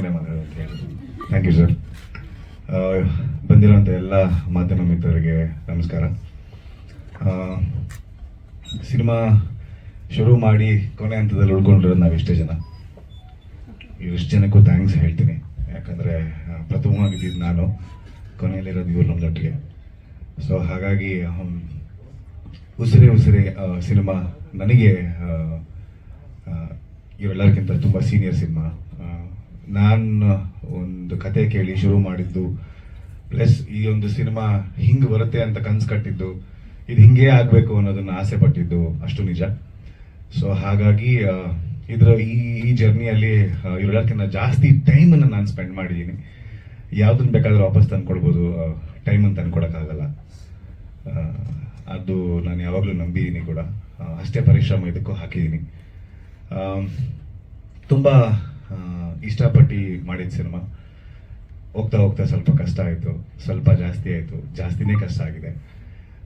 ಕೊನೆ ಮಾತಾಡೋದು thank you sir ಬಂದಿರೋಂಥ ಎಲ್ಲ ಮಾಧ್ಯಮ ಮಿತ್ರರಿಗೆ ನಮಸ್ಕಾರ. ಸಿನಿಮಾ ಶುರು ಮಾಡಿ ಕೊನೆ ಹಂತದಲ್ಲಿ ಉಳ್ಕೊಂಡಿರೋದು ನಾವು ಇಷ್ಟೇ ಜನ. ಇಷ್ಟು ಜನಕ್ಕೂ ಥ್ಯಾಂಕ್ಸ್ ಹೇಳ್ತೀನಿ. ಯಾಕಂದರೆ ಪ್ರಥಮವಾಗಿದ್ದು ನಾನು. ಕೊನೆಯಲ್ಲಿರೋದು ಇವ್ರು ನಮ್ಮದೊಟ್ಟಿಗೆ ಸೊ ಹಾಗಾಗಿ ಉಸಿರೇ ಉಸಿರೇ ಸಿನಿಮಾ ನನಗೆ ಇವರೆಲ್ಲರಿಗಿಂತ ತುಂಬ ಸೀನಿಯರ್ ಸಿನಿಮಾ. ನಾನು ಒಂದು ಕತೆ ಕೇಳಿ ಶುರು ಮಾಡಿದ್ದು. ಪ್ಲಸ್ ಈ ಒಂದು ಸಿನಿಮಾ ಹಿಂಗೆ ಬರುತ್ತೆ ಅಂತ ಕನ್ಸು ಕಟ್ಟಿದ್ದು. ಇದು ಹಿಂಗೆ ಆಗಬೇಕು ಅನ್ನೋದನ್ನ ಆಸೆ ಪಟ್ಟಿದ್ದು ಅಷ್ಟು ನಿಜ. ಸೊ ಹಾಗಾಗಿ ಇದರ ಈ ಈ ಜರ್ನಿಯಲ್ಲಿ ಇವರೆಲ್ಲಕ್ಕಿಂತ ಜಾಸ್ತಿ ಟೈಮನ್ನು ನಾನು ಸ್ಪೆಂಡ್ ಮಾಡಿದ್ದೀನಿ ಯಾವುದನ್ನು ಬೇಕಾದರೂ ವಾಪಸ್ ತಂದು ಟೈಮನ್ನು ತಂದ್ಕೊಡಕ್ಕಾಗಲ್ಲ. ಅದು ನಾನು ಯಾವಾಗಲೂ ನಂಬಿದ್ದೀನಿ ಕೂಡ. ಅಷ್ಟೇ ಪರಿಶ್ರಮ ಇದಕ್ಕೂ ಹಾಕಿದ್ದೀನಿ ತುಂಬ ಇಷ್ಟಪಟ್ಟು ಮಾಡಿದ ಸಿನಿಮಾ. ಹೋಗ್ತಾ ಹೋಗ್ತಾ ಸ್ವಲ್ಪ ಕಷ್ಟ ಆಯಿತು ಸ್ವಲ್ಪ ಜಾಸ್ತಿ ಆಯಿತು ಜಾಸ್ತಿನೇ ಕಷ್ಟ ಆಗಿದೆ.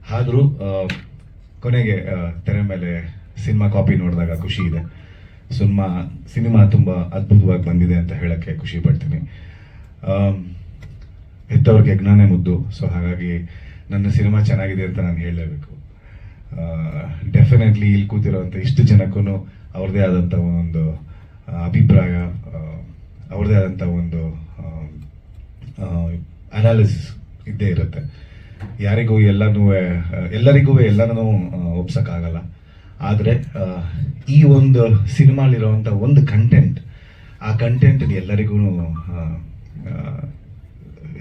ಆದರೂ ಕೊನೆಗೆ ತೆರೆ ಮೇಲೆ ಸಿನಿಮಾ ಕಾಪಿ ನೋಡಿದಾಗ ಖುಷಿ ಇದೆ. ಸಿನಿಮಾ ಸಿನಿಮಾ ತುಂಬ ಅದ್ಭುತವಾಗಿ ಬಂದಿದೆ ಅಂತ ಹೇಳೋಕ್ಕೆ ಖುಷಿ ಪಡ್ತೀನಿ. ಹೆತ್ತವ್ರಿಗೆ ಜ್ಞಾನೇ ಮುದ್ದು ಸೊ ಹಾಗಾಗಿ ನನ್ನ ಸಿನಿಮಾ ಚೆನ್ನಾಗಿದೆ ಅಂತ ನಾನು ಹೇಳಲೇಬೇಕು. ಡೆಫಿನೆಟ್ಲಿ ಇಲ್ಲಿ ಕೂತಿರೋವಂಥ ಇಷ್ಟು ಜನಕ್ಕೂ ಅವ್ರದ್ದೇ ಆದಂಥ ಒಂದೊಂದು ಆ, ಅಭಿಪ್ರಾಯ ಅವ್ರದೇ ಅವ್ರದ್ದೇ ಆದಂಥ ಒಂದು ಅನಾಲಿಸಿಸ್ ಇದ್ದೇ ಇರುತ್ತೆ. ಯಾರಿಗೂ ಎಲ್ಲನೂ ಎಲ್ಲರಿಗೂ ಎಲ್ಲನೂ ಒಪ್ಸೋಕ್ಕಾಗಲ್ಲ. ಆದರೆ ಈ ಒಂದು ಸಿನಿಮಾಲಿರುವಂಥ ಒಂದು ಕಂಟೆಂಟ್ ಆ ಕಂಟೆಂಟ್ ಎಲ್ಲರಿಗೂ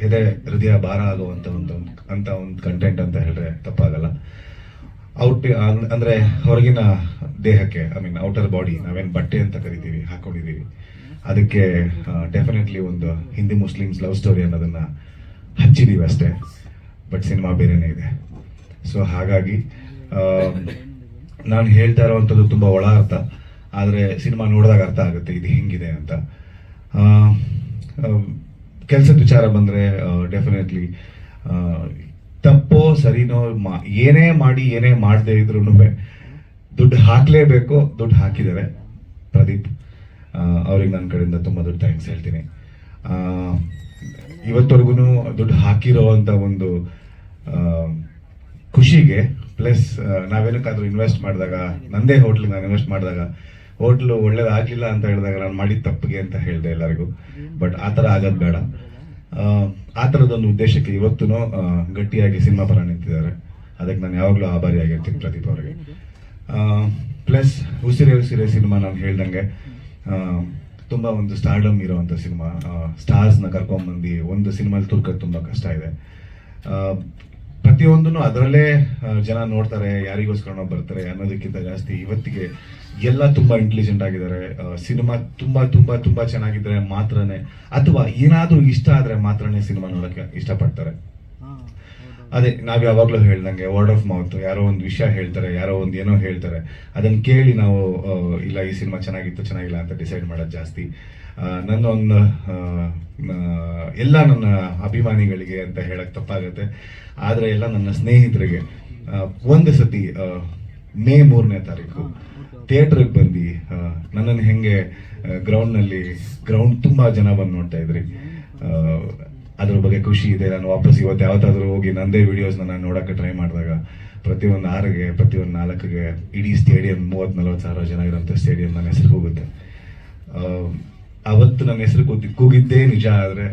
ಎದೆ, ಹೃದಯ ಭಾರ ಆಗುವಂಥ ಒಂದು, ಅಂತ ಒಂದು ಕಂಟೆಂಟ್ ಅಂತ ಹೇಳಿದ್ರೆ ತಪ್ಪಾಗಲ್ಲ. ಔಟ್ ಅಂದ್ರೆ ಹೊರಗಿನ ದೇಹಕ್ಕೆ ಐ ಮೀನ್ ಔಟರ್ ಬಾಡಿ ನಾವೇನು ಬಟ್ಟೆ ಅಂತ ಕರಿತೀವಿ ಹಾಕೊಂಡಿದ್ದೀವಿ ಅದಕ್ಕೆ ಡೆಫಿನೆಟ್ಲಿ ಒಂದು ಹಿಂದಿ ಮುಸ್ಲಿಮ್ಸ್ ಲವ್ ಸ್ಟೋರಿ ಅನ್ನೋದನ್ನ ಹಚ್ಚಿದೀವಿ ಅಷ್ಟೇ. ಬಟ್ ಸಿನಿಮಾ ಬೇರೆನೇ ಇದೆ. ಸೊ ಹಾಗಾಗಿ ನಾನು ಹೇಳ್ತಾ ಇರುವಂಥದ್ದು ತುಂಬ ಒಳ ಅರ್ಥ. ಆದರೆ ಸಿನಿಮಾ ನೋಡಿದಾಗ ಅರ್ಥ ಆಗುತ್ತೆ, ಇದು ಹೆಂಗಿದೆ ಅಂತ. ಕೆಲಸದ ವಿಚಾರ ಬಂದರೆ ಡೆಫಿನೆಟ್ಲಿ ತಪ್ಪೋ ಸರಿನೋ ಮಾ, ಏನೇ ಮಾಡಿ, ಏನೇ ಮಾಡದೇ ಇದ್ರೂ ದುಡ್ಡು ಹಾಕಲೇಬೇಕು ದುಡ್ಡು ಹಾಕಿದ್ದಾರೆ ಪ್ರದೀಪ್ ಅವ್ರಿಗೆ ನನ್ನ ಕಡೆಯಿಂದ ತುಂಬ ದುಡ್ಡು ಥ್ಯಾಂಕ್ಸ್ ಹೇಳ್ತೀನಿ. ಇವತ್ತವರೆಗೂ ದುಡ್ಡು ಹಾಕಿರೋ ಅಂತ ಒಂದು ಖುಷಿಗೆ ಪ್ಲಸ್ ನಾವೇನಕ್ಕಾದ್ರೂ ಇನ್ವೆಸ್ಟ್ ಮಾಡಿದಾಗ ನಂದೇ ಹೋಟ್ಲಿಗೆ ನಾನು ಇನ್ವೆಸ್ಟ್ ಮಾಡಿದಾಗ ಹೋಟ್ಲು ಒಳ್ಳೇದಾಗಲಿಲ್ಲ ಅಂತ ಹೇಳಿದಾಗ ನಾನು ಮಾಡಿದ ತಪ್ಪಿಗೆ ಅಂತ ಹೇಳಿದೆ ಎಲ್ಲರಿಗೂ. ಬಟ್ ಆ ಥರ ಆಗೋದು ಬೇಡ. ಆ, ಥರದೊಂದು ಉದ್ದೇಶಕ್ಕೆ ಇವತ್ತೂ ಗಟ್ಟಿಯಾಗಿ ಸಿನಿಮಾ ಪರ ನಿಂತಿದ್ದಾರೆ. ಅದಕ್ಕೆ ನಾನು ಯಾವಾಗಲೂ ಆಭಾರಿಯಾಗಿರ್ತೀನಿ ಪ್ರದೀಪ್ ಅವರಿಗೆ. ಪ್ಲಸ್ ಉಸಿರೇ ಉಸಿರೇ ಸಿನಿಮಾ ನಾನು ಹೇಳ್ದಂಗೆ ತುಂಬ ಒಂದು ಸ್ಟಾರ್ಡಮ್ ಇರೋವಂಥ ಸಿನಿಮಾ. ಸ್ಟಾರ್ಸ್ನ ಕರ್ಕೊಂಬಂದು ಒಂದು ಸಿನಿಮಾಲಿ ತುರ್ಕೋದು ತುಂಬ ಕಷ್ಟ ಇದೆ. ಪ್ರತಿಯೊಂದನ್ನು ಅದರಲ್ಲೇ ಜನ ನೋಡ್ತಾರೆ ಯಾರಿಗೋಸ್ಕರ ಬರ್ತಾರೆ ಅನ್ನೋದಕ್ಕಿಂತ ಜಾಸ್ತಿ ಇವತ್ತಿಗೆ ಎಲ್ಲ ತುಂಬಾ ಇಂಟೆಲಿಜೆಂಟ್ ಆಗಿದ್ದಾರೆ. ಸಿನಿಮಾ ತುಂಬಾ ತುಂಬಾ ತುಂಬಾ ಚೆನ್ನಾಗಿದ್ರೆ ಮಾತ್ರನೇ, ಅಥವಾ ಏನಾದರೂ ಇಷ್ಟ ಆದರೆ ಮಾತ್ರನೇ ಸಿನಿಮಾ ನೋಡಕ್ಕೆ ಇಷ್ಟಪಡ್ತಾರೆ. ಅದೇ ನಾವು ಯಾವಾಗಲೂ ಹೇಳ್ದಂಗೆ ವರ್ಡ್ ಆಫ್ ಮೌತ್ ಯಾರೋ ಒಂದು ವಿಷಯ ಹೇಳ್ತಾರೆ ಯಾರೋ ಒಂದು ಏನೋ ಹೇಳ್ತಾರೆ ಅದನ್ನ ಕೇಳಿ ನಾವು ಇಲ್ಲ ಈ ಸಿನಿಮಾ ಚೆನ್ನಾಗಿತ್ತು ಚೆನ್ನಾಗಿಲ್ಲ ಅಂತ ಡಿಸೈಡ್ ಮಾಡೋದು ಜಾಸ್ತಿ. ನನ್ನ ಒಂದು ಎಲ್ಲ ನನ್ನ ಅಭಿಮಾನಿಗಳಿಗೆ ಅಂತ ಹೇಳಕ್ಕೆ ತಪ್ಪಾಗುತ್ತೆ. ಆದರೆ ಎಲ್ಲ ನನ್ನ ಸ್ನೇಹಿತರಿಗೆ ಒಂದು ಸತಿ ಮೇ ಮೂರನೇ ತಾರೀಕು ಥಿಯೇಟ್ರಿಗೆ ಬಂದು ನನ್ನನ್ನು ಹೆಂಗೆ ಗ್ರೌಂಡ್ನಲ್ಲಿ ಗ್ರೌಂಡ್ ತುಂಬಾ ಜನ ಬಂದು ನೋಡ್ತಾ ಇದ್ರಿ. ಅದ್ರ ಬಗ್ಗೆ ಖುಷಿ ಇದೆ. ನಾನು ವಾಪಸ್ ಇವತ್ತು ಯಾವತ್ತಾದರೂ ಹೋಗಿ ನಂದೇ ವಿಡಿಯೋಸ್ನ ನಾನು ನೋಡೋಕ್ಕೆ ಟ್ರೈ ಮಾಡಿದಾಗ ಪ್ರತಿಯೊಂದು ಆರಿಗೆ ಪ್ರತಿಯೊಂದು ನಾಲ್ಕಿಗೆ ಇಡೀ ಸ್ಟೇಡಿಯಂ ಮೂವತ್ತು ನಲ್ವತ್ತು ಸಾವಿರ ಜನ ಇರೋಂಥ ಸ್ಟೇಡಿಯಂ ನನ್ನ ಹೆಸರು ಹೋಗುತ್ತೆ ಅವತ್ತು ನನ್ನ ಹೆಸರು ಕೂತಿ, ಕೂಗಿದ್ದೇ ನಿಜ ಆದರೆ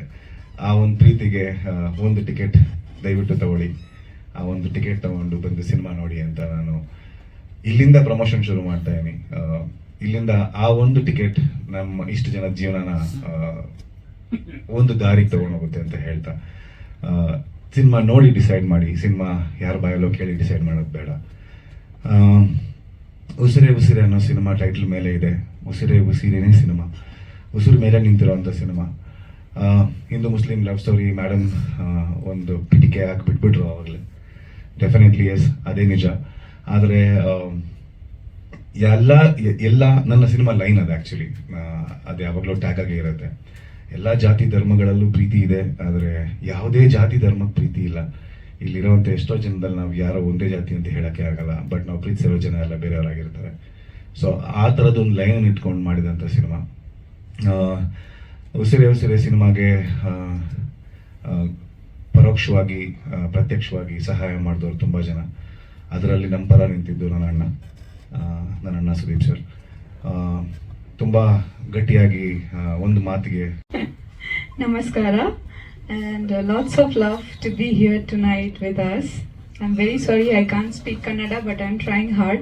ಆ ಒಂದು ಪ್ರೀತಿಗೆ ಒಂದು ಟಿಕೆಟ್ ದಯವಿಟ್ಟು ತಗೊಳ್ಳಿ. ಆ ಒಂದು ಟಿಕೆಟ್ ತಗೊಂಡು ಬಂದು ಸಿನಿಮಾ ನೋಡಿ ಅಂತ ನಾನು ಇಲ್ಲಿಂದ ಪ್ರಮೋಷನ್ ಶುರು ಮಾಡ್ತಾ ಇಲ್ಲಿಂದ ಆ ಒಂದು ಟಿಕೆಟ್ ನಮ್ಮ ಇಷ್ಟು ಜನ ಜೀವನನ ಒಂದು ದಾರಿಗೆ ತಗೊಂಡೋಗುತ್ತೆ ಅಂತ ಹೇಳ್ತಾ. ಸಿನಿಮಾ ನೋಡಿ ಡಿಸೈಡ್ ಮಾಡಿ. ಸಿನಿಮಾ ಯಾರು ಬಾಯಲ್ಲೋ ಕೇಳಿ ಡಿಸೈಡ್ ಮಾಡೋದು ಬೇಡ. ಉಸಿರೆ ಉಸಿರೆ ಅನ್ನೋ ಸಿನಿಮಾ ಟೈಟ್ಲ್ ಮೇಲೆ ಇದೆ. ಉಸಿರೇ ಉಸಿರೇನೇ ಸಿನಿಮಾ. ಉಸಿರು ಮೇಲೆ ನಿಂತಿರೋವಂಥ cinema. Hindu Muslim love story madam ಒಂದು ಪಿಟಿಕೆ ಹಾಕಿ ಬಿಟ್ಬಿಟ್ರು ಆವಾಗಲೇ ಡೆಫಿನೆಟ್ಲಿ ಎಸ್ ಅದೇ ನಿಜ. ಆದರೆ ಎಲ್ಲ ಎಲ್ಲ ನನ್ನ ಸಿನಿಮಾ ಲೈನ್ ಅದು ಆ್ಯಕ್ಚುಲಿ ಅದು ಯಾವಾಗಲೂ ಟ್ಯಾಗ್ ಆಗಿ ಇರುತ್ತೆ. ಎಲ್ಲ ಜಾತಿ ಧರ್ಮಗಳಲ್ಲೂ ಪ್ರೀತಿ ಇದೆ, ಆದರೆ ಯಾವುದೇ ಜಾತಿ ಧರ್ಮಕ್ಕೆ ಪ್ರೀತಿ ಇಲ್ಲ. ಇಲ್ಲಿರುವಂಥ ಎಷ್ಟೋ ಜನದಲ್ಲಿ ನಾವು ಯಾರೋ ಒಂದೇ ಜಾತಿ ಅಂತ ಹೇಳೋಕ್ಕೆ ಆಗಲ್ಲ, ಬಟ್ ನಾವು ಪ್ರೀತಿಸಿರೋ ಜನ ಎಲ್ಲ ಬೇರೆಯವರಾಗಿರ್ತಾರೆ. ಸೊ ಆ ಥರದೊಂದು ಲೈನ್ ಇಟ್ಕೊಂಡು ಮಾಡಿದಂಥ ಸಿನಿಮಾ. ಉಸಿರೆ ಉಸಿರೆ ಸಿನಿಮಾಗೆ ಪರೋಕ್ಷವಾಗಿ ಪ್ರತ್ಯಕ್ಷವಾಗಿ ಸಹಾಯ ಮಾಡಿದವರು ತುಂಬ ಜನ. ಅದರಲ್ಲಿ ನಮ್ಮ ನಿಂತಿದ್ದು ನನ್ನ ಅಣ್ಣ ನನ್ನ ಅಣ್ಣ Sudeep sir. ತುಂಬ ಗಟ್ಟಿಯಾಗಿ ಆ, ಒಂದು ಮಾತಿಗೆ Namaskara and uh, lots of love to be here tonight with us. I'm very sorry I can't speak Kannada, but I'm trying hard.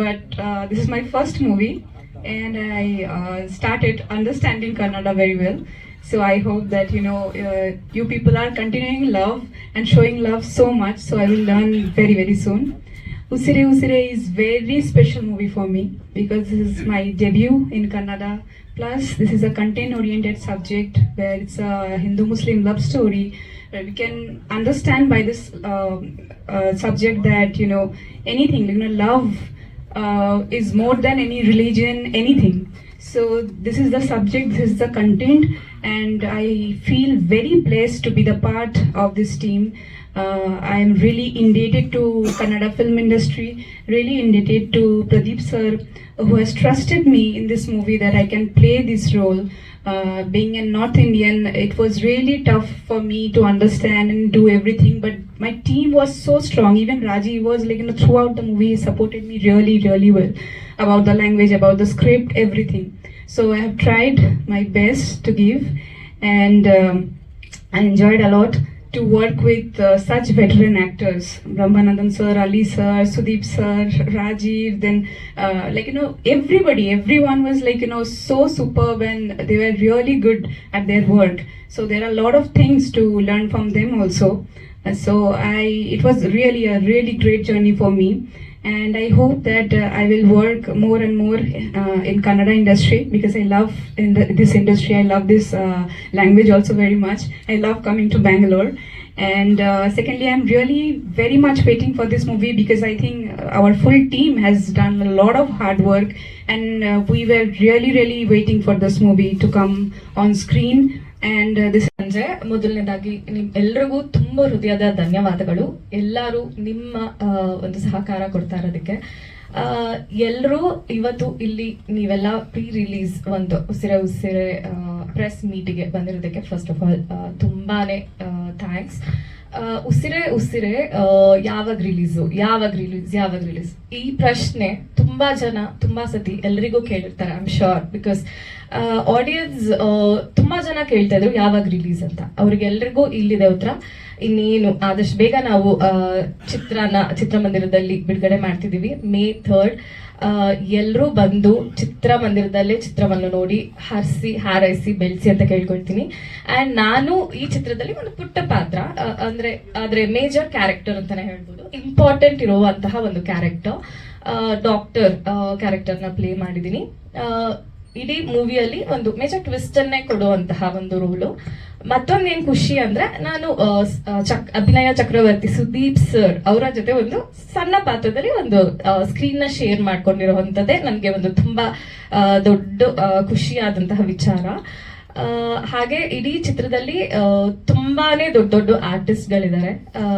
But uh, this is my first movie and I uh, started understanding Kannada very well. So I hope that you know uh, you people are continuing love and showing love so much. So I will learn very very soon. Usire Usire is very special movie for me because this is my debut in Kannada. Plus, this is a content-oriented subject where it's a Hindu-Muslim love story. We can understand by this um uh, subject that you know anything, you know, love uh, is more than any religion, anything. So this is the subject, this is the content, and I feel very blessed to be the part of this team. Uh, I am really indebted to Kannada film industry, really indebted to Pradeep sir, who has trusted me in this movie that I can play this role. Uh, being a North Indian, it was really tough for me to understand and do everything. But my team was so strong. Even Raji was like, you know, throughout the movie, he supported me really, really well about the language, about the script, everything. So I have tried my best to give, and um, I enjoyed a lot to work with uh, such veteran actors Brahmanandan sir, Ali sir, Sudeep sir, Rajiv, then uh, like you know everybody, everyone was like you know so superb and they were really good at their work. So there are a lot of things to learn from them also. Uh, so I, it was really a really great journey for me. And I hope that uh, I will work more and more uh, in Kannada industry because I love in the, this industry. I love this uh, language also very much. I love coming to Bangalore. And uh, secondly, I'm really very much waiting for this movie because I think our full team has done a lot of hard work, and uh, we were really, really waiting for this movie to come on screen. And this ಸಂಜೆ ಮೊದಲನೇದಾಗಿ, ನಿಮ್ ಎಲ್ರಿಗೂ ತುಂಬಾ ಹೃದಯದ ಧನ್ಯವಾದಗಳು. ಎಲ್ಲರೂ ನಿಮ್ಮ ಒಂದು ಸಹಕಾರ ಕೊಡ್ತಾ ಇರೋದಕ್ಕೆ. ಎಲ್ಲರೂ ಇವತ್ತು ಇಲ್ಲಿ ನೀವೆಲ್ಲ ಪ್ರೀ ರಿಲೀಸ್ ಒಂದು ಉಸಿರೆ ಉಸಿರೆ ಪ್ರೆಸ್ ಮೀಟಿಗೆ ಬಂದಿರೋದಕ್ಕೆ ಫಸ್ಟ್ ಆಫ್ ಆಲ್ ತುಂಬಾನೇ ಥ್ಯಾಂಕ್ಸ್ ಉಸಿರೆ ಉಸಿರೆ ಯಾವಾಗ ರಿಲೀಸು ಯಾವಾಗ ರಿಲೀಸ್ ಯಾವಾಗ ರಿಲೀಸ್ ಈ ಪ್ರಶ್ನೆ ತುಂಬಾ ಜನ ತುಂಬಾ ಸತಿ ಎಲ್ರಿಗೂ ಕೇಳಿರ್ತಾರೆ ಆಮ್ ಶೋರ್ ಬಿಕಾಸ್ ಆಡಿಯನ್ಸ್ ತುಂಬಾ ಜನ ಕೇಳ್ತಾ ಇದ್ರು ಯಾವಾಗ ರಿಲೀಸ್ ಅಂತ. ಅವ್ರಿಗೆಲ್ರಿಗೂ ಇಲ್ಲಿದೆ ಉತ್ತರ. ಇನ್ನೇನು, ಆದಷ್ಟು ಬೇಗ ನಾವು ಚಿತ್ರನ, ಚಿತ್ರಮಂದಿರದಲ್ಲಿ ಬಿಡುಗಡೆ ಮಾಡ್ತಿದ್ದೀವಿ. ಮೇ ಥರ್ಡ್ ಎಲ್ಲರೂ ಬಂದು ಚಿತ್ರಮಂದಿರದಲ್ಲೇ ಚಿತ್ರವನ್ನು ನೋಡಿ ಹರಿಸಿ, ಹಾರೈಸಿ, ಬೆಳೆಸಿ ಅಂತ ಕೇಳ್ಕೊಳ್ತೀನಿ. ಅಂಡ್ ನಾನು ಈ ಚಿತ್ರದಲ್ಲಿ ಒಂದು ಪುಟ್ಟ ಪಾತ್ರ ಅಂದ್ರೆ ಆದ್ರೆ ಮೇಜರ್ ಕ್ಯಾರೆಕ್ಟರ್ ಅಂತಾನೆ ಹೇಳ್ಬೋದು. ಇಂಪಾರ್ಟೆಂಟ್ ಇರುವಂತಹ ಒಂದು ಕ್ಯಾರೆಕ್ಟರ್ ಡಾಕ್ಟರ್ ಕ್ಯಾರೆಕ್ಟರ್ನ ಪ್ಲೇ ಮಾಡಿದ್ದೀನಿ. ಇಡೀ ಮೂವಿಯಲ್ಲಿ ಒಂದು ಮೇಜರ್ ಟ್ವಿಸ್ಟ್ ಅನ್ನೇ ಕೊಡುವಂತಹ ಒಂದು ರೋಲು ಮತ್ತೊಂದೇನ್ ಖುಷಿ ಅಂದ್ರೆ ನಾನು ಚಕ್, ಅಭಿನಯ ಚಕ್ರವರ್ತಿ ಸುದೀಪ್ ಸರ್ ಅವರ ಜೊತೆ ಒಂದು ಸಣ್ಣ ಪಾತ್ರದಲ್ಲಿ ಒಂದು ಸ್ಕ್ರೀನ್ನ ಶೇರ್ ಮಾಡ್ಕೊಂಡಿರುವಂತದ್ದೇ ನನಗೆ ಒಂದು ತುಂಬಾ ದೊಡ್ಡ ಖುಷಿಯಾದಂತಹ ವಿಚಾರ. ಹಾಗೆ ಇಡೀ ಚಿತ್ರದಲ್ಲಿ ತುಂಬಾನೇ ದೊಡ್ಡ ದೊಡ್ಡ ಆರ್ಟಿಸ್ಟ್ ಗಳಿದ್ದಾರೆ.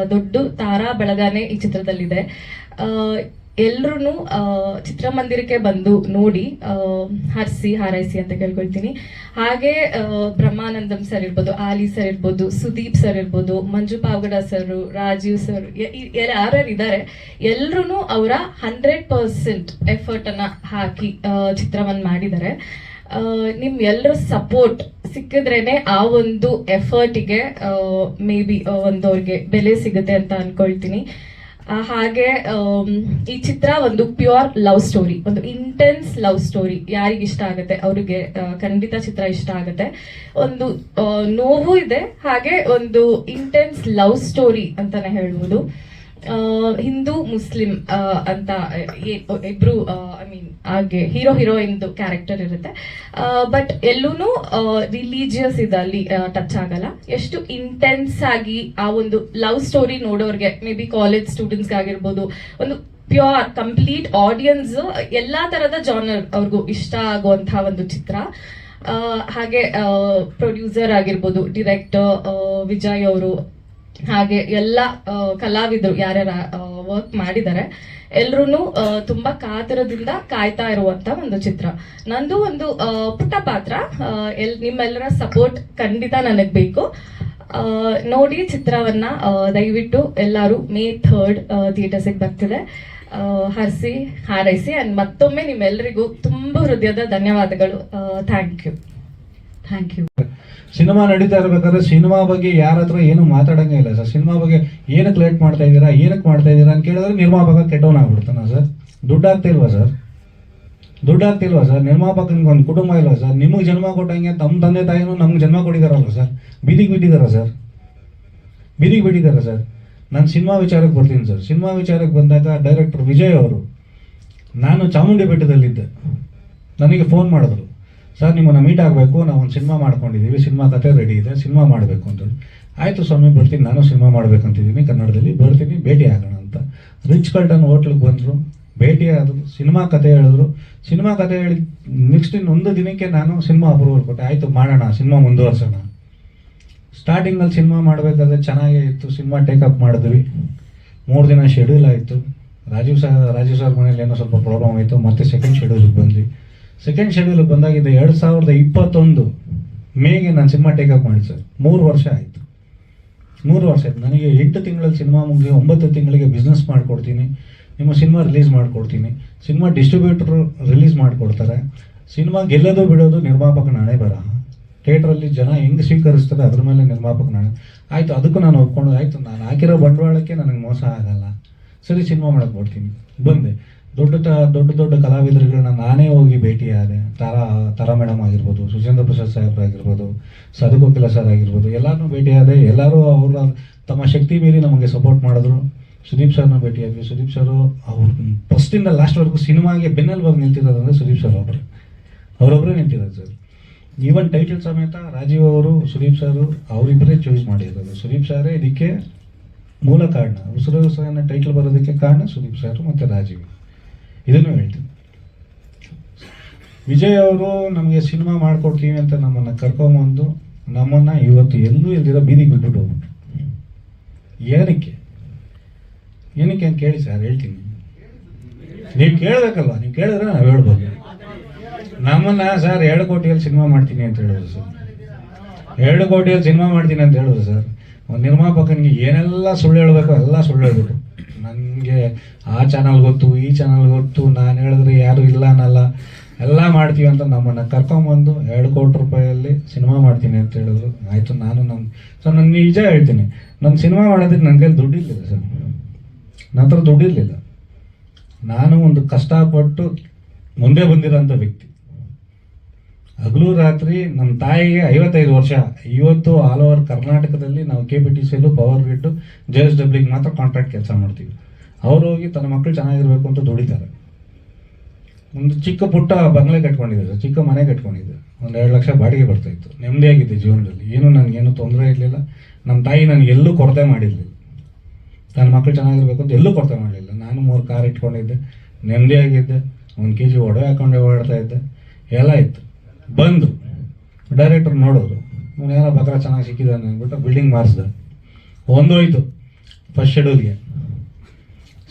ದೊಡ್ಡ ತಾರಾ ಬೆಳಗಾನೆ ಈ ಚಿತ್ರದಲ್ಲಿದೆ. ಎಲ್ರು ಚಿತ್ರಮಂದಿರಕ್ಕೆ ಬಂದು ನೋಡಿ ಹರ್ಸಿ, ಹಾರೈಸಿ ಅಂತ ಕೇಳ್ಕೊಳ್ತೀನಿ. ಹಾಗೆ ಬ್ರಹ್ಮಾನಂದಂ ಸರ್ ಇರ್ಬೋದು, ಆಲಿ ಸರ್ ಇರ್ಬೋದು, ಸುದೀಪ್ ಸರ್ ಇರ್ಬೋದು, ಮಂಜು ಪಾವಗಡ ಸರ್, ರಾಜೀವ್ ಸರ್ ಯಾರ್ಯಾರು ಇದ್ದಾರೆ ಎಲ್ರು ಅವರ ಹಂಡ್ರೆಡ್ ಪರ್ಸೆಂಟ್ ಎಫರ್ಟ್ ಅನ್ನ ಹಾಕಿ ಚಿತ್ರವನ್ನು ಮಾಡಿದ್ದಾರೆ. ನಿಮ್ ಎಲ್ಲರ ಸಪೋರ್ಟ್ ಸಿಕ್ಕಿದ್ರೇನೆ ಆ ಒಂದು ಎಫರ್ಟಿಗೆ ಮೇ ಬಿ ಒಂದು ಅವ್ರಿಗೆ ಬೆಲೆ ಸಿಗುತ್ತೆ ಅಂತ ಅನ್ಕೊಳ್ತೀನಿ. ಹಾಗೆ ಈ ಚಿತ್ರ ಒಂದು ಪ್ಯೂರ್ ಲವ್ ಸ್ಟೋರಿ ಒಂದು ಇಂಟೆನ್ಸ್ ಲವ್ ಸ್ಟೋರಿ ಯಾರಿಗೆ ಇಷ್ಟ ಆಗುತ್ತೆ, ಅವರಿಗೆ ಖಂಡಿತ ಚಿತ್ರ ಇಷ್ಟ ಆಗುತ್ತೆ. ಒಂದು ನೋವು ಇದೆ, ಹಾಗೆ ಒಂದು ಇಂಟೆನ್ಸ್ ಲವ್ ಸ್ಟೋರಿ ಅಂತಾನೆ ಹೇಳ್ಬೋದು. ಹಿಂದೂ, ಮುಸ್ಲಿಂ ಅಂತ ಇಬ್ರು ಐ ಮೀನ್ ಹಾಗೆ ಹೀರೋ, ಹೀರೋಯಿನ್ದು ಕ್ಯಾರೆಕ್ಟರ್ ಇರುತ್ತೆ. ಬಟ್ ಎಲ್ಲೂ ರಿಲೀಜಿಯಸ್ ಇದೆ ಅಲ್ಲಿ ಟಚ್ ಆಗಲ್ಲ. ಎಷ್ಟು ಇಂಟೆನ್ಸ್ ಆಗಿ ಆ ಒಂದು ಲವ್ ಸ್ಟೋರಿ ನೋಡೋರ್ಗೆ ಮೇ ಬಿ ಕಾಲೇಜ್ ಸ್ಟೂಡೆಂಟ್ಸ್ ಆಗಿರ್ಬೋದು, ಒಂದು ಪ್ಯೂರ್ ಕಂಪ್ಲೀಟ್ ಆಡಿಯನ್ಸ್ ಎಲ್ಲಾ ತರದ ಜಾನರ್ ಅವ್ರಿಗೂ ಇಷ್ಟ ಆಗುವಂತಹ ಒಂದು ಚಿತ್ರ. ಹಾಗೆ ಪ್ರೊಡ್ಯೂಸರ್ ಆಗಿರ್ಬೋದು ಡಿರೆಕ್ಟರ್ ವಿಜಯ್ ಅವರು ಹಾಗೆ ಎಲ್ಲ ಕಲಾವಿದರು ಯಾರ್ಯಾರ ವರ್ಕ್ ಮಾಡಿದ್ದಾರೆ ಎಲ್ರೂ ತುಂಬಾ ಕಾತರದಿಂದ ಕಾಯ್ತಾ ಇರುವಂತ ಒಂದು ಚಿತ್ರ. ನಂದು ಒಂದು ಪುಟ್ಟ ಪಾತ್ರ ಎಲ್, ನಿಮ್ಮೆಲ್ಲರ ಸಪೋರ್ಟ್ ಖಂಡಿತ ನನಗ್ ಬೇಕು. ನೋಡಿ ಚಿತ್ರವನ್ನ ದಯವಿಟ್ಟು ಎಲ್ಲರೂ ಮೇ ಥರ್ಡ್ ಥಿಯೇಟರ್ಸಿಗೆ ಬರ್ತಿದೆ. ಹರಿಸಿ, ಹಾರೈಸಿ ಅಂಡ್ ಮತ್ತೊಮ್ಮೆ ನಿಮ್ಮೆಲ್ಲರಿಗೂ ತುಂಬ ಹೃದಯದ ಧನ್ಯವಾದಗಳು. Thank you thank you cinema ನಡೀತಾ ಇರ್ಬೇಕಾದ್ರೆ ಸಿನಿಮಾ ಬಗ್ಗೆ ಯಾರ ಹತ್ರ ಏನು ಮಾತಾಡಂಗೆ ಇಲ್ಲ ಸರ್. ಸಿನಿಮಾ ಬಗ್ಗೆ ಏನಕ್ಕೆ ಲೇಟ್ ಮಾಡ್ತಾ ಇದ್ದೀರಾ, ಏನಕ್ಕೆ ಮಾಡ್ತಾ ಇದ್ದೀರಾ ಅಂತ ಕೇಳಿದ್ರೆ ನಿರ್ಮಾಪಕ ಕೆಟ್ಟವನಾಗ್ಬಿಡ್ತಾನ ಸರ್. ದುಡ್ಡು ಆಗ್ತಿಲ್ವಾ ಸರ್? ದುಡ್ಡು ಆಗ್ತಿಲ್ವಾ ಸರ್ ನಿರ್ಮಾಪಕನಿಗೆ ಒಂದು ಕುಟುಂಬ ಇಲ್ಲ ಸರ್. ನಿಮಗೆ ಜನ್ಮ ಕೊಟ್ಟಂಗೆ ತಮ್ಮ ತಂದೆ ತಾಯಿನೂ ನಮ್ಗೆ ಜನ್ಮ ಕೊಟ್ಟಿದಾರಲ್ಲ ಸರ್. ಬೀದಿಗೆ ಬಿಟ್ಟಿದಾರ ಸರ್? ಬೀದಿಗೆ ಬಿಟ್ಟಿದಾರ ಸರ್? ನಾನು ಸಿನಿಮಾ ವಿಚಾರಕ್ಕೆ ಬರ್ತೀನಿ ಸರ್. ಸಿನಿಮಾ ವಿಚಾರಕ್ಕೆ ಬಂದಾಗ ಡೈರೆಕ್ಟರ್ ವಿಜಯ್ ಅವರು, ನಾನು ಚಾಮುಂಡಿ ಬೆಟ್ಟದಲ್ಲಿದ್ದೆ ನನಗೆ ಫೋನ್ ಮಾಡಿದ್ರು. ಸರ್, ನಿಮ್ಮನ್ನು ಮೀಟ್ ಆಗಬೇಕು, ನಾವು ಒಂದು ಸಿನಿಮಾ ಮಾಡ್ಕೊಂಡಿದ್ದೀವಿ ಸಿನಿಮಾ ಕತೆ ರೆಡಿ ಇದೆ ಸಿನಿಮಾ ಮಾಡಬೇಕು ಅಂತ ಆಯಿತು ಸ್ವಾಮಿ, ಬರ್ತೀನಿ, ನಾನು ಸಿನಿಮಾ ಮಾಡ್ಬೇಕಂತಿದ್ದೀನಿ, ಕನ್ನಡದಲ್ಲಿ ಬರ್ತೀನಿ, ಭೇಟಿ ಆಗೋಣ ಅಂತ. ರಿಚ್ ಕಲ್ಟನ್ ಹೋಟ್ಲಿಗೆ ಬಂದರು, ಭೇಟಿ ಆದರು ಸಿನಿಮಾ ಕತೆ ಹೇಳಿದ್ರು. ಸಿನಿಮಾ ಕತೆ ಹೇಳಿ ನೆಕ್ಸ್ಟ್ ಇನ್ನೊಂದು ದಿನಕ್ಕೆ ನಾನು ಸಿನಿಮಾ ಅಪ್ರೂವಲ್ ಕೊಟ್ಟೆ. ಆಯಿತು, ಮಾಡೋಣ ಸಿನಿಮಾ ಮುಂದುವರ್ಸೋಣ. ಸ್ಟಾರ್ಟಿಂಗಲ್ಲಿ ಸಿನಿಮಾ ಮಾಡಬೇಕಾದ್ರೆ ಚೆನ್ನಾಗೇ ಇತ್ತು ಸಿನಿಮಾ ಟೇಕಪ್ ಮಾಡಿದ್ವಿ. ಮೂರು ದಿನ ಶೆಡ್ಯೂಲ್ ಆಯಿತು. ರಾಜೀವ್ ಸರ್ ರಾಜೀವ್ ಸರ್ ಮನೇಲಿ ಏನೋ ಸ್ವಲ್ಪ ಪ್ರಾಬ್ಲಮ್ ಆಯಿತು, ಮತ್ತೆ ಸೆಕೆಂಡ್ ಶೆಡ್ಯೂಲ್ಗೆ ಬಂದ್ವಿ. ಸೆಕೆಂಡ್ ಶೆಡ್ಯೂಲ್ ಬಂದಾಗಿದ್ದ ಎರಡು ಸಾವಿರದ ಇಪ್ಪತ್ತೊಂದು ಮೇಗೆ ನಾನು ಸಿನಿಮಾ ಟೇಕಪ್ ಮಾಡಿ ಸರ್. ಮೂರು ವರ್ಷ ಆಯಿತು. ಮೂರು ವರ್ಷ ಆಯಿತು. ನನಗೆ ಎಂಟು ತಿಂಗಳಲ್ಲಿ ಸಿನಿಮಾ ಮುಗಿ ಒಂಬತ್ತು ತಿಂಗಳಿಗೆ ಬಿಸ್ನೆಸ್ ಮಾಡಿಕೊಡ್ತೀನಿ. ನಿಮ್ಮ ಸಿನಿಮಾ ರಿಲೀಸ್ ಮಾಡಿಕೊಡ್ತೀನಿ. ಸಿನಿಮಾ ಡಿಸ್ಟ್ರಿಬ್ಯೂಟರ್ ರಿಲೀಸ್ ಮಾಡಿಕೊಡ್ತಾರೆ. ಸಿನಿಮಾ ಗೆಲ್ಲೋದು ಬಿಡೋದು ನಿರ್ಮಾಪಕ ನಾಳೆ ಬರಹ. ಥಿಯೇಟ್ರಲ್ಲಿ ಜನ ಹೆಂಗೆ ಸ್ವೀಕರಿಸ್ತಾರೆ ಅದ್ರ ಮೇಲೆ ನಿರ್ಮಾಪಕ ನಾಳೆ ಆಯಿತು, ಅದಕ್ಕೂ ನಾನು ಒಪ್ಕೊಂಡು, ಆಯಿತು, ನಾನು ಹಾಕಿರೋ ಬಂಡವಾಳಕ್ಕೆ ನನಗೆ ಮೋಸ ಆಗಲ್ಲ. ಸರಿ, ಸಿನಿಮಾ ಮಾಡೋಕ್ಕೆ ಕೊಡ್ತೀನಿ ಬಂದೆ. ದೊಡ್ಡ ದೊಡ್ಡ ದೊಡ್ಡ ಕಲಾವಿದರುಗಳನ್ನ ನಾನೇ ಹೋಗಿ ಭೇಟಿಯಾದೆ. ತಾರಾ ತಾರಾ ಮೇಡಮ್ ಆಗಿರ್ಬೋದು ಸುಚೇಂದ್ರ ಪ್ರಸಾದ್ ಸಾಹೇಬ್ರು ಆಗಿರ್ಬೋದು ಸದುಕೋಕಿಲ ಸರ್ ಆಗಿರ್ಬೋದು ಎಲ್ಲರನ್ನೂ ಭೇಟಿಯಾದೆ. ಎಲ್ಲರೂ ಅವರ ತಮ್ಮ ಶಕ್ತಿ ಮೀರಿ ನಮಗೆ ಸಪೋರ್ಟ್ ಮಾಡಿದ್ರು. ಸುದೀಪ್ ಸರ್ನ ಭೇಟಿಯಾದ್ವಿ. ಸುದೀಪ್ ಸರು ಅವ್ರ ಫಸ್ಟಿಂದ ಲಾಸ್ಟ್ವರೆಗೂ ಸಿನಿಮಾಗೆ ಬೆನ್ನೆಲುಬಾಗಿ ನಿಲ್ತಿರೋದಂದ್ರೆ ಸುದೀಪ್ ಸರ್ ಒಬ್ಬರು ಅವರೊಬ್ಬರೇ ನಿಂತಿರೋದು ಸರ್. ಈವನ್ ಟೈಟಲ್ ಸಮೇತ ರಾಜೀವ್ ಅವರು, ಸುದೀಪ್ ಸರು ಅವರಿಬ್ಬರೇ ಚೂಸ್ ಮಾಡಿರೋದು. ಸುದೀಪ್ ಸಾರೇ ಇದಕ್ಕೆ ಮೂಲ ಕಾರಣ. ಉಸಿರು ಟೈಟಲ್ ಬರೋದಕ್ಕೆ ಕಾರಣ ಸುದೀಪ್ ಸರ್ ಮತ್ತು ರಾಜೀವ್. ಇದನ್ನು ಹೇಳ್ತೀನಿ. ವಿಜಯ್ ಅವರು ನಮಗೆ ಸಿನಿಮಾ ಮಾಡ್ಕೊಡ್ತೀವಿ ಅಂತ ನಮ್ಮನ್ನು ಕರ್ಕೊಂಬಂದು ನಮ್ಮನ್ನು ಇವತ್ತು ಎಲ್ಲೂ ಇಲ್ದಿರೋ ಬೀದಿಗೆ ಬಿಟ್ಬಿಟ್ಟು ಹೋಗ್ಬಿಟ್ರು. ಏನಕ್ಕೆ? ಏನಕ್ಕೆ ಅಂತ ಕೇಳಿ ಸರ್, ಹೇಳ್ತೀನಿ. ನೀವು ಕೇಳಬೇಕಲ್ವ? ನೀವು ಕೇಳಿದ್ರೆ ನಾವು ಹೇಳ್ಬೋದು. ನಮ್ಮನ್ನ ಸರ್, ಎರಡು ಕೋಟಿಯಲ್ಲಿ ಸಿನಿಮಾ ಮಾಡ್ತೀನಿ ಅಂತ ಹೇಳಿದ್ರು ಸರ್. ಎರಡು ಕೋಟಿಯಲ್ಲಿ ಸಿನಿಮಾ ಮಾಡ್ತೀನಿ ಅಂತ ಹೇಳಿದ್ರು ಸರ್. ಒಂದು ನಿರ್ಮಾಪಕನಿಗೆ ಏನೆಲ್ಲ ಸುಳ್ಳು ಹೇಳಬೇಕು ಎಲ್ಲ ಸುಳ್ಳು ಹೇಳ್ಬಿಟ್ಟು ನನಗೆ ಆ ಚಾನಲ್ ಗೊತ್ತು, ಈ ಚಾನಲ್ ಗೊತ್ತು, ನಾನು ಹೇಳಿದ್ರೆ ಯಾರು ಇಲ್ಲ ಅನ್ನಲ್ಲ. ಎಲ್ಲ ಮಾಡ್ತೀವಿ ಅಂತ ನಮ್ಮನ್ನು ಕರ್ಕೊಂಬಂದು ಎರಡು ಕೋಟಿ ರೂಪಾಯಲ್ಲಿ ಸಿನಿಮಾ ಮಾಡ್ತೀನಿ ಅಂತ ಹೇಳಿದ್ರು. ಆಯಿತು, ನಾನು ನಮ್ಮ ಸೊ ನಾನು ನಿಜ ಹೇಳ್ತೀನಿ. ನನ್ನ ಸಿನಿಮಾ ಮಾಡೋದಕ್ಕೆ ನನ್ನ ಕೈಲಿ ದುಡ್ಡಿರಲಿಲ್ಲ ಸರ್. ನನ್ನ ಹತ್ರ ದುಡ್ಡಿರಲಿಲ್ಲ. ನಾನು ಒಂದು ಕಷ್ಟಪಟ್ಟು ಮುಂದೆ ಬಂದಿರೋಂಥ ವ್ಯಕ್ತಿ. ಹಗಲು ರಾತ್ರಿ ನಮ್ಮ ತಾಯಿಗೆ ಐವತ್ತೈದು ವರ್ಷ. ಇವತ್ತು ಆಲ್ ಓವರ್ ಕರ್ನಾಟಕದಲ್ಲಿ ನಾವು ಕೆ ಪಿ ಟಿ ಸಿಲು ಪವರ್ ಗ್ರಿಡ್ಡು ಜೆ ಎಸ್ ಡಬ್ಲ್ಯೂಗೆ ಮಾತ್ರ ಕಾಂಟ್ರಾಕ್ಟ್ ಕೆಲಸ ಮಾಡ್ತೀವಿ. ಅವ್ರು ಹೋಗಿ ತನ್ನ ಮಕ್ಕಳು ಚೆನ್ನಾಗಿರಬೇಕು ಅಂತ ದುಡಿತಾರೆ. ಒಂದು ಚಿಕ್ಕ ಪುಟ್ಟ ಬಂಗ್ಲೆ ಸರ್, ಚಿಕ್ಕ ಮನೆ ಕಟ್ಕೊಂಡಿದ್ದೆ ಒಂದು ಎರಡು ಲಕ್ಷ ಬಾಡಿಗೆ ಬರ್ತಾ ಇತ್ತು. ನೆಮ್ಮದಿಯಾಗಿದ್ದೆ ಜೀವನದಲ್ಲಿ. ಏನು ನನಗೇನು ತೊಂದರೆ ಇರಲಿಲ್ಲ. ನಮ್ಮ ತಾಯಿ ನನಗೆ ಎಲ್ಲೂ ಕೊರತೆ ಮಾಡಿರಲಿಲ್ಲ. ನನ್ನ ಮಕ್ಕಳು ಚೆನ್ನಾಗಿರ್ಬೇಕು ಅಂತ ಎಲ್ಲೂ ಕೊರತೆ ಮಾಡಲಿಲ್ಲ. ನಾನು ಮೂರು ಕಾರ್ ಇಟ್ಕೊಂಡಿದ್ದೆ. ನೆಮ್ಮದಿಯಾಗಿದ್ದೆ. ಒಂದು ಕೆ ಜಿ ಒಡವೆ ಹಾಕೊಂಡೆ ಓಡಾಡ್ತಾ ಇದ್ದೆ. ಎಲ್ಲ ಇತ್ತು ಬಂದು ಡೈರೆಕ್ಟರ್ ಇವನು ಏನೋ ಬಕ್ರ ಚೆನ್ನಾಗಿ ಸಿಕ್ಕಿದ್ದಾನೆ, ಅಂದ್ಬಿಟ್ಟು ಬಿಲ್ಡಿಂಗ್ ಮಾರಿಸ್ದೆ ಒಂದು ಹೋಯ್ತು first ಶೆಡ್ಯೂಲ್ಗೆ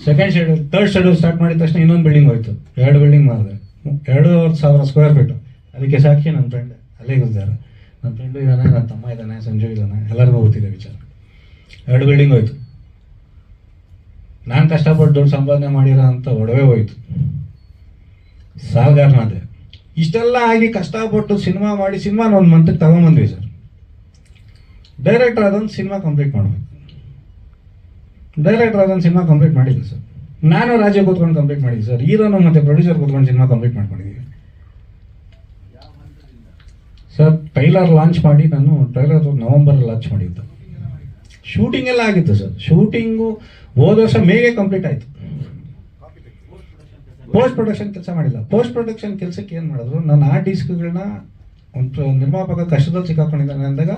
second schedule third schedule start ಮಾಡಿದ ತಕ್ಷಣ ಇನ್ನೊಂದು ಬಿಲ್ಡಿಂಗ್ ಹೋಯ್ತು. ಎರಡು ಬಿಲ್ಡಿಂಗ್ ಮಾಡಿದೆ. ಎರಡೂವರೆ ಸಾವಿರ ಸ್ಕ್ವೇರ್ ಫೀಟು ಅದಕ್ಕೆ ಸಾಕ್ಷಿ ನನ್ನ ಫ್ರೆಂಡ್ ಅಲ್ಲೇ ಇದ್ದಾರೆ ನನ್ನ ಫ್ರೆಂಡು ಇದ್ದಾನೆ ನನ್ನ ತಮ್ಮ ಇದ್ದಾನೆ ಸಂಜು ಇದ್ದಾನೆ ಎಲ್ಲರಿಗೂ ಗೊತ್ತಿದೆ ವಿಚಾರ. ಎರಡು ಬಿಲ್ಡಿಂಗ್ ಹೋಯ್ತು. ನಾನು ಕಷ್ಟಪಟ್ಟು ದುಡ್ಡು ಸಂಪಾದನೆ ಮಾಡಿರೋ ಅಂತ ಒಡವೆ ಹೋಯ್ತು. ಸಾಲ್ಗಾರನಾದೆ. ಇಷ್ಟೆಲ್ಲ ಆಗಿ ಕಷ್ಟಪಟ್ಟು ಸಿನಿಮಾ ಮಾಡಿ ಸಿನಿಮಾನ ಒಂದು ಮಂತ್ಗೆ ತಗೊಂಬಂದ್ವಿ ಸರ್. ಡೈರೆಕ್ಟರ್ ಅದೊಂದು ಸಿನಿಮಾ ಕಂಪ್ಲೀಟ್ ಮಾಡಬೇಕು. ಡೈರೆಕ್ಟರ್ ಅದೊಂದು ಸಿನಿಮಾ ಕಂಪ್ಲೀಟ್ ಮಾಡಿದ್ವಿ ಸರ್. ನಾನು ರಾಜ್ಯ ಕೂತ್ಕೊಂಡು ಕಂಪ್ಲೀಟ್ ಮಾಡಿದ್ದೆ ಸರ್. ಹೀರೋನು ಮತ್ತು ಪ್ರೊಡ್ಯೂಸರ್ ಕೂತ್ಕೊಂಡು ಸಿನಿಮಾ ಕಂಪ್ಲೀಟ್ ಮಾಡ್ಕೊಂಡಿದ್ದೀವಿ ಸರ್ ಟ್ರೈಲರ್ ಲಾಂಚ್ ಮಾಡಿ ನಾನು ಟ್ರೈಲರ್ ನವಂಬರ್ ಲಾಂಚ್ ಮಾಡಿದ್ದು. ಶೂಟಿಂಗ್ ಎಲ್ಲ ಆಗಿತ್ತು ಸರ್. ಶೂಟಿಂಗು ಹೋದ ವರ್ಷ ಮೇಗೆ ಕಂಪ್ಲೀಟ್ ಆಯಿತು. ಪೋಸ್ಟ್ ಪ್ರೊಡಕ್ಷನ್ ಕೆಲಸ ಮಾಡಿಲ್ಲ. ಪೋಸ್ಟ್ ಪ್ರೊಡಕ್ಷನ್ ಕೆಲಸಕ್ಕೆ ಏನು ಮಾಡಿದ್ರು ನಾನು ಆ ಡಿಸ್ಕ್ಗಳನ್ನ ಒಂದು ನಿರ್ಮಾಪಕ ಕಷ್ಟದಲ್ಲಿ ಸಿಕ್ಕಾಕೊಂಡಿದ್ದಾನೆ ಅಂದಾಗ,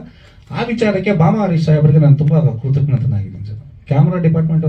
ಆ ವಿಚಾರಕ್ಕೆ ಭಾಮ ಹರೀಶ್ ಸಾಹೇಬ್ರಿಗೆ ನಾನು ತುಂಬ ಕೃತಜ್ಞತನಾಗಿದ್ದೀನಿ ಸರ್. Camera department